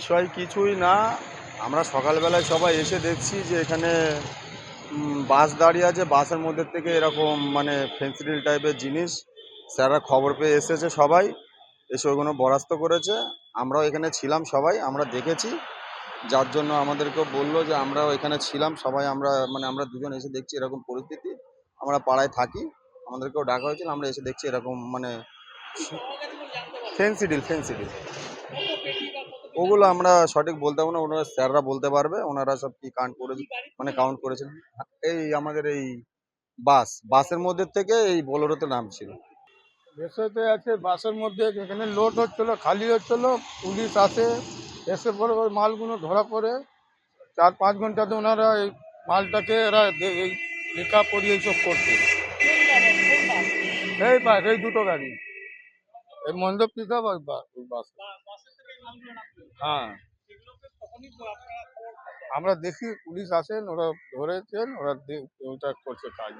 বিষয় কিছুই না। আমরা সকালবেলায় সবাই এসে দেখছি যে এখানে বাস দাঁড়িয়ে আছে। বাসের মধ্যে থেকে এরকম মানে ফেন্সিডিল টাইপের জিনিস। স্যাররা খবর পেয়ে এসেছে সবাই। এসে ওগুলো বরাস্ত করেছে। আমরাও এখানে ছিলাম সবাই আমরা দেখেছি। যার জন্য আমাদেরকে বলল যে আমরাও এখানে ছিলাম। সবাই আমরা মানে আমরা দুজন এসে দেখছি এরকম পরিস্থিতি। আমরা পাড়ায় থাকি। আমাদেরকেও ডাকা হয়েছিল। আমরা এসে দেখছি এরকম মানে ফেন্সিডিল ফেন্সিডিল ওগুলো আমরা সঠিক বলতে পারব না, ওনারা স্যাররা বলতে পারবে, ওনারা সব কি কাউন্ট করেছে মানে কাউন্ট করেছেন। এই আমাদের এই বাস, বাসের মধ্যে থেকে এই বোলেরোতে নাম ছিল বিষয়তে আছে, বাসের মধ্যে যেখানে লোড হচ্ছিল, খালি হচ্ছিল, পুলিশ আসে, এসে পরে ওই মালগুলো ধরা পড়ে। চার পাঁচ ঘন্টাতে ওনারা এই মালটাকে এরা এই লেখা পড়িয়ে এইসব করছে। এই বাস, এই দুটো গাড়ি। এই মণ্ডপ পিক আপ বাস। হ্যাঁ। আমরা দেখি পুলিশ আসেন ওরা ধরেছেন ওরা ওটা করছে কাজ